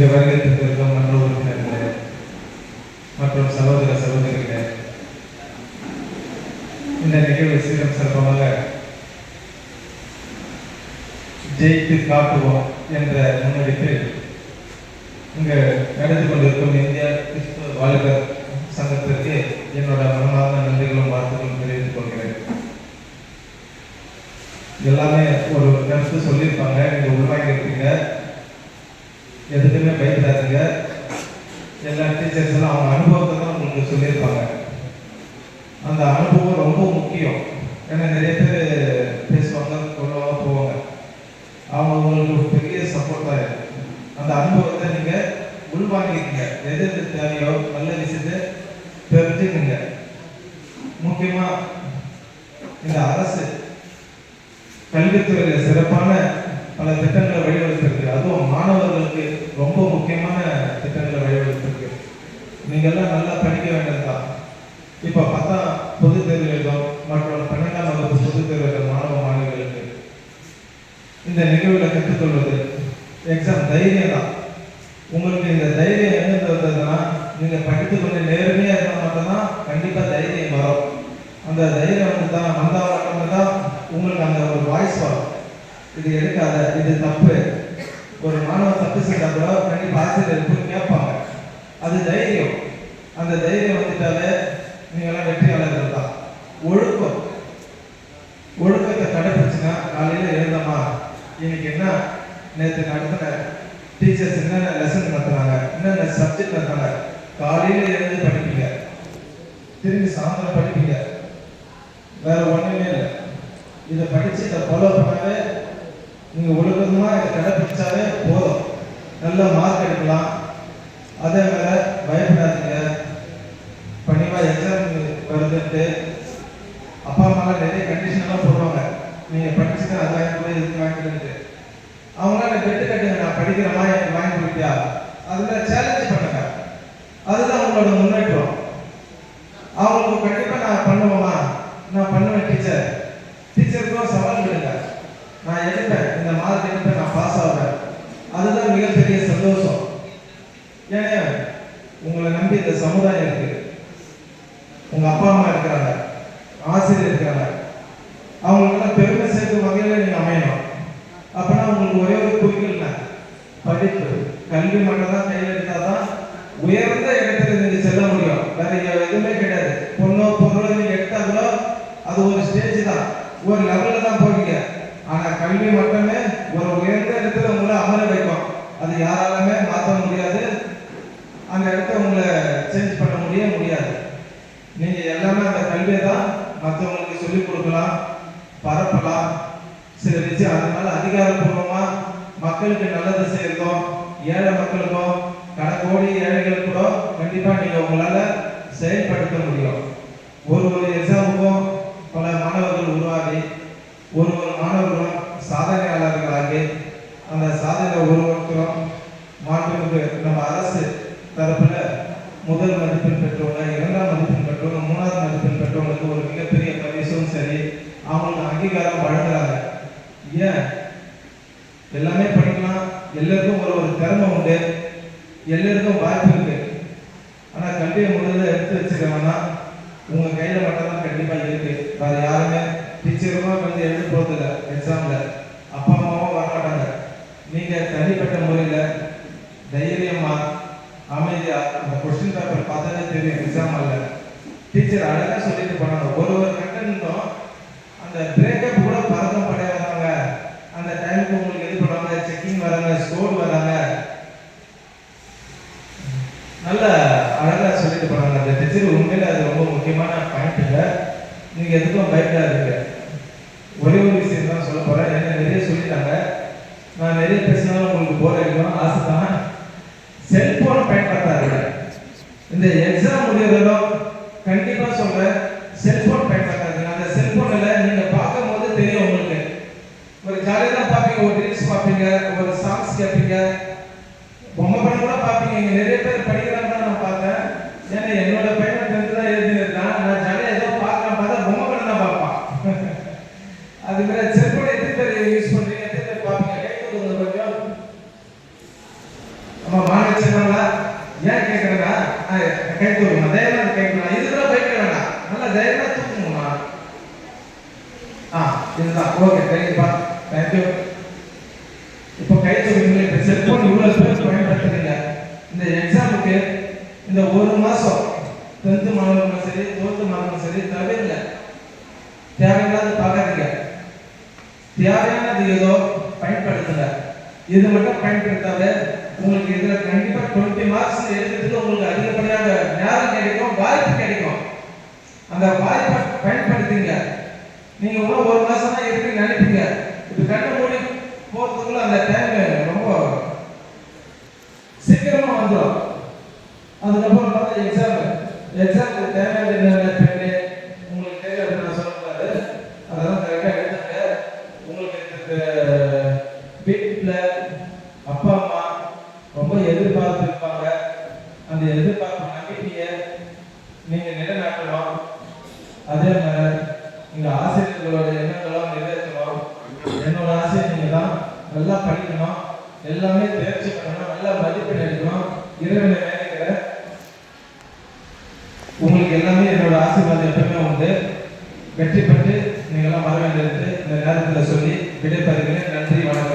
இந்த வருடத்திற்கு இருக்கும் மன்ற உறுப்பினர்களே மற்றும் சகோதர சகோதரிகளே இந்த நிகழ்வு சீரம் சிறப்பமாக ஜெயித்து காட்டுவோம் என்ற முன்னெடுப்பில் இங்கு நடந்து கொண்டிருக்கும் இந்திய கிறிஸ்துவ வாலிபர் சங்கத்திற்கு என்னோட மனமார்ந்த நன்றிகளும் வாழ்த்துக்களும் தெரிவித்துக் கொள்கிறேன். எல்லாமே ஒரு கருத்து சொல்லியிருப்பாங்க நீங்க உள்வாங்கி இருப்பீங்க எதுக்குமே பயப்படாதீங்க. எல்லா டீச்சர்ஸ்லாம் அவங்க அனுபவத்தை தான் உங்களுக்கு சொல்லியிருப்பாங்க. அந்த அனுபவம் ரொம்ப முக்கியம். ஏன்னா நிறைய பேர் பேசுவாங்க கொள்ளவாக போவாங்க. அவங்க உங்களுக்கு ஒரு பெரிய சப்போர்ட்டாக இருக்கும். அந்த அனுபவத்தை நீங்கள் உள்வாங்கிக்கங்க. எது எது தேவையோ நல்ல விஷயத்தை தெரிஞ்சுக்கங்க. முக்கியமாக இந்த அரசு கல்வித்துறையில் சிறப்பான நீங்க நல்லா படிக்க வேண்டியதுதான். இப்போ பத்தாம் பொது தேர்வு மற்றும் பன்னெண்டாம் வகுப்பு பொது தேர்வுகள் மாணவ மாணவிகளுக்கு. இந்த நிகழ்வுல கற்றுக்கொள்வது எக்ஸாம் தைரியம் தான் உங்களுக்கு இந்த தைரியம் என்ன வந்ததுன்னா நீங்க படித்து கொஞ்சம் நேர்மையா இருந்தால் மட்டும்தான் கண்டிப்பா தைரியம் வரும். அந்த தைரியம் வந்து தான் வந்தால் மட்டும்தான் உங்களுக்கு அந்த ஒரு வாய்ஸ் வரும். இது எடுக்காத இது தப்பு. ஒரு மாணவன் தப்பு செஞ்சா கூட கண்டிப்பா ஆசிரியர் போய் கேட்பாங்க. அது தைரியம். அந்த தைரியம் வந்துட்டாலே நீங்களாம் வெற்றியாளர்கள் தான் ஒழுக்கம். ஒழுக்கத்தை கடைபிடிச்சுன்னா காலையில் எழுந்தமா இன்னைக்கு என்ன? நேற்று நடத்தின டீச்சர்ஸ் என்னென்ன லெசன் நடத்துனாங்க? என்னென்ன சப்ஜெக்ட் நடத்தினாங்க? காலையில் எழுந்து படிப்பீங்க. திரும்பி சாயந்தரம் படிப்பீங்க. வேற ஒன்றுமே இல்லை. இதை படித்து இதை ஃபாலோ பண்ணாவே நீங்கள் ஒழுக்கமாக இதை கடைபிடிச்சாவே போதும். நல்ல மார்க் எடுக்கலாம். அதே வேற பயப்படாதீங்க பணிவா எக்ஸாம் வருதுன்ட்டு அப்பா அம்மாலாம் நிறைய கண்டிஷன் எல்லாம் போடுவாங்க நீங்க படிச்சுட்டு அது வாங்கி கொடு இது வாங்கி கொடுன்ட்டு அவங்களால பெட்டு படிக்கிற மாதிரி எனக்கு வாங்கி கொடுத்தியா? அதுல சேலஞ்ச் பண்ணுங்க அதுதான் உங்களோட முன்னேற்றம். அவங்களுக்கு கண்டிப்பா நான் பண்ணுவேமா? நான் பண்ணுவேன் டீச்சர் டீச்சருக்கும் சவால் விடுங்க. நான் எடுப்பேன். இந்த மார்க் எடுப்பேன் நான் பாஸ் ஆகிறேன் அதுதான் மிகப்பெரிய சந்தோஷம். ஏன்னா உங்களை நம்பி இந்த சமுதாயம் இருக்கு. உங்க அப்பா அம்மா இருக்கிறாங்க. ஆசிரியர் இருக்கிறாங்க. அவங்களுக்கெல்லாம் பெருமை சேர்க்கும் வகையில நீங்க அமையணும். அப்பனா உங்களுக்கு ஒரே ஒரு குறிக்கல் படிப்பு. கல்வி மட்டும் தான் கையில் எடுத்தாதான் உயர்ந்த இடத்துல நீங்க செல்ல முடியும். வேற இங்க எதுவுமே கிடையாது. பொண்ணோ பொருளோ நீங்க எடுத்தாங்களோ அது ஒரு ஸ்டேஜ் தான். ஒரு லெவல்ல தான் போவீங்க. ஆனா கல்வி மட்டுமே ஒரு உயர்ந்த இடத்துல உங்களை அமர வைக்கும். அது யாராலுமே மாற்ற முடியாது. அந்த இடத்த உங்களை சேஞ்ச் பண்ண முடிய முடியாது. நீங்க எல்லாமே அந்த கல்வியை தான் மற்றவங்களுக்கு சொல்லிக் கொடுக்கலாம் பரப்பலாம். சில விஷயம் அதனால அதிகாரப்பூர்வமா மக்களுக்கு நல்லது செய்யறதும் ஏழை மக்களுக்கும் கணக்கோடி ஏழைகளுக்கு கூட கண்டிப்பா நீங்க உங்களால செயல்படுத்த முடியும். ஒரு ஒரு எக்ஸாமுக்கும் பல மாணவர்கள் உருவாகி ஒரு ஒரு மாணவர்களும் சாதனையாளர்களாகி அந்த சாதனை ஒரு ஒருத்தரும் நம்ம அரசு தரப்புல முதல் மதிப்பெண் பெற்றவங்க இரண்டாம் மதிப்பெண் பெற்றவங்க மூணாவது மதிப்பெண் பெற்றவங்களுக்கு ஒரு மிகப்பெரிய பரிசும் சரி அவங்களுக்கு அங்கீகாரம் வழங்குறாங்க. ஏன்? எல்லாமே பண்ணிக்கலாம். எல்லாருக்கும் ஒரு ஒரு திறமை உண்டு. எல்லாருக்கும் வாய்ப்பு இருக்கு. ஆனால் கல்வியை முதல்ல எடுத்து வச்சுக்கணும்னா உங்கள் கையில் மட்டும் தான் இருக்கு. வேற யாருமே டீச்சருமா வந்து எழுதி போகிறதில்ல எக்ஸாமில் அப்பா அம்மாவும் வர மாட்டாங்க நீங்க தனிப்பட்ட முறையில் தைரியமாக அமைதியாக அந்த கொஸ்டின் பேப்பர் பார்த்தாலே தெரியும் எக்ஸாம் அல்ல டீச்சர் அழகாக சொல்லிட்டு போனாங்க. ஒரு ஒரு கண்டனும் அந்த பிரேக் கூட பறக்கம் படைய வராங்க அந்த டைமுக்கு உங்களுக்கு இது பண்ணுவாங்க செக்கிங் வராங்க ஸ்கோர் வராங்க. நல்ல அழகா சொல்லிட்டு போனாங்க அந்த டீச்சர் உண்மையில அது ரொம்ப முக்கியமான பாயிண்ட் இல்லை. நீங்க எதுக்கும் பயப்படாதீங்க ஒரே ஒரு விஷயம் தான் சொல்ல போறேன் என்ன நிறைய சொல்லிட்டாங்க நான் நிறைய பேசினாலும் உங்களுக்கு போர் அடிக்கும் ஆசை தான் செல்போனை பயன்படுத்தாதீங்க இந்த எக்ஸாம் முடியறதும் கண்டிப்பா சொல்றேன் செல்போன் பயன்படுத்தாதீங்க அந்த செல்போன்ல நீங்க பார்க்கும்போது தெரியும் உங்களுக்கு ஒரு ஜாலியாக தான் பார்ப்பீங்க ஒரு ரீல்ஸ் பார்ப்பீங்க ஒரு சாங்ஸ் கேட்பீங்க. பொம்மை படம் கூட பார்ப்பீங்க. இங்கே நிறைய பேர் படிக்கிறாங்க நான் பார்த்தேன். ஏன்னா என்னோட பையனை டென்த்து தான் எழுதிருக்கான் நான் ஜாலியாக ஏதோ பார்க்கலாம் பார்த்தா பொம்மை படம் தான் பார்ப்பான். அது மாதிரி செல்போன் எத்தனை பேர் யூஸ் பண்ணுறீங்க எத்தனை பேர் பார்ப்பீங்க? கை கொடுங்க கொஞ்சம் ஆமா கை ஏன் கேட்குறேன்னா கை தூக்கணும் இது இதுக்கெல்லாம் பயப்பட வேண்டாம். நல்லா தைரியமா தூக்கணுமா ஆ இதுதான். ஓகே தேங்க்யூப்பா தேங்க்யூ இப்போ கை தூக்குறீங்களே இப்போ செல்போன் இவ்வளோ ஸ்பேஸ் பயன்படுத்துறீங்க. இந்த எக்ஸாமுக்கு இந்த ஒரு மாதம் டென்த்து மாணவர்களும் சரி டுவெல்த்து மாணவர்களும் சரி தவிரல தேவையில்லாத பார்க்காதீங்க. தேவையானது ஏதோ பயன்படுத்துங்க. இது மட்டும் பயன்படுத்தாத உங்களுக்கு இதுல கண்டிப்பா டுவெண்ட்டி மார்க்ஸ் எழுதுறதுக்கு உங்களுக்கு அதிகப்படியாக நேரம் கிடைக்கும் வாய்ப்பு கிடைக்கும். அந்த வாய்ப்பை பயன்படுத்திங்க. நீங்க ஒரு மாசம் தான் இருக்குன்னு நினைப்பீங்க. இப்ப கண்டு மூடி போறதுக்குள்ள அந்த டைம் ரொம்ப சீக்கிரமா வந்துடும் அதுக்கப்புறம் பார்த்தா எக்ஸாம் எக்ஸாமுக்கு தேவையான என்னென்ன பெண்ணு உங்களுக்கு தெரியாது நான் சொல்லக்கூடாது அதெல்லாம் கரெக்டாக எடுத்துங்க உங்களுக்கு வீட்டில் அப்பா அம்மா ரொம்ப எதிர்பார்த்து இருப்பாங்க அந்த எதிர்பார்ப்பு நம்பிக்கையை நீங்கள் நிலைநாட்டணும். அதே மாதிரி நீங்கள் ஆசிரியர்களோட எண்ணங்களும் நிறைவேற்றணும் என்னோட ஆசை நீங்கள் தான் நல்லா படிக்கணும். எல்லாமே தேர்ச்சி பண்ணணும் நல்லா மதிப்பெண் எடுக்கணும். இறைவனை வேண்டிக்கிறேன் உங்களுக்கு எல்லாமே என்னோட ஆசீர்வாதம் எப்பவுமே உண்டு. வெற்றி பெற்று நீங்களாம் வர வேண்டியது இந்த நேரத்தில் சொல்லி விடைபெறுகிறேன். நன்றி வணக்கம்.